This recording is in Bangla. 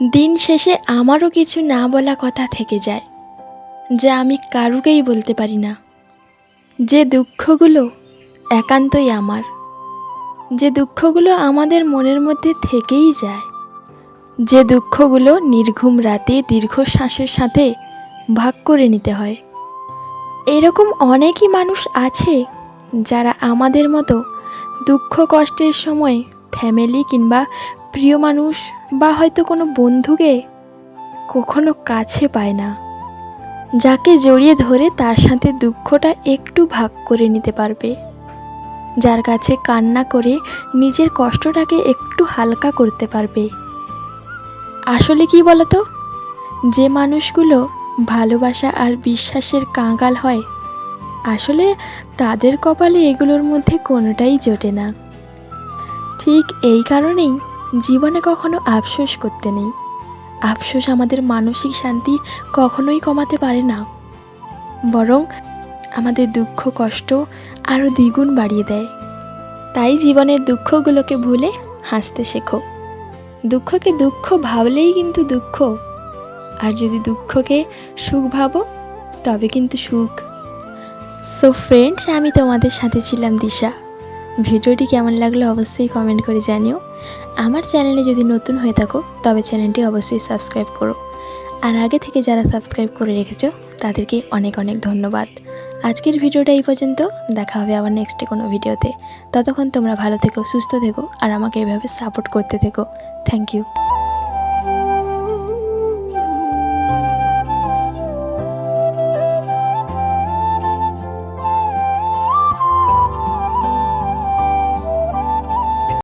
দিন শেষে আমারও কিছু না বলা কথা থেকে যায়, যা আমি কারুকেই বলতে পারি না। যে দুঃখগুলো একান্তই আমার, যে দুঃখগুলো আমাদের মনের মধ্যে থেকেই যায়, যে দুঃখগুলো নির্ঘুম রাতে দীর্ঘশ্বাসের সাথে ভাগ করে নিতে হয়। এরকম অনেকই মানুষ আছে যারা আমাদের মতো দুঃখ কষ্টের সময় ফ্যামিলি কিংবা প্রিয় মানুষ বা হয়তো কোনো বন্ধুকে কখনো কাছে পায় না। যাকে জড়িয়ে ধরে তার সাথে দুঃখটা একটু ভাগ করে নিতে পারবে। যার কাছে কান্না করে নিজের কষ্টটাকে একটু হালকা করতে পারবে। আসলে কি বলতো? যে মানুষগুলো ভালোবাসা আর বিশ্বাসের কাঙ্গাল হয়, আসলে তাদের কপালে এগুলোর মধ্যে কোনোটাই জোটে না। ঠিক এই কারণেই জীবনে কখনো আফসোস করতে নেই। আফসোস আমাদের মানসিক শান্তি কখনোই কমাতে পারে না। বরং আমাদের দুঃখ, কষ্ট আরও দ্বিগুণ বাড়িয়ে দেয়। তাই জীবনের দুঃখগুলোকে ভুলে হাসতে শেখো। দুঃখকে দুঃখ ভাবলেই কিন্তু দুঃখ। আর যদি দুঃখকে সুখ ভাবো, তবে কিন্তু সুখ। সো ফ্রেন্ডস আমি তোমাদের সাথে ছিলাম দিশা। ভিডিওটি কেমন লাগল অবশ্যই কমেন্ট করে জানিও। আমার চ্যানেলে যদি নতুন হয়ে থাকো, তবে চ্যানেলটি অবশ্যই সাবস্ক্রাইব করো। আর আগে থেকে যারা সাবস্ক্রাইব করে রেখেছো, তাদেরকে অনেক অনেক ধন্যবাদ। আজকের ভিডিওটা এই পর্যন্ত। দেখা হবে আবার নেক্সটে কোনো ভিডিওতে। ততক্ষণ তোমরা ভালো থেকো, সুস্থ থেকো, আর আমাকে এভাবে সাপোর্ট করতে থেকো। Thank you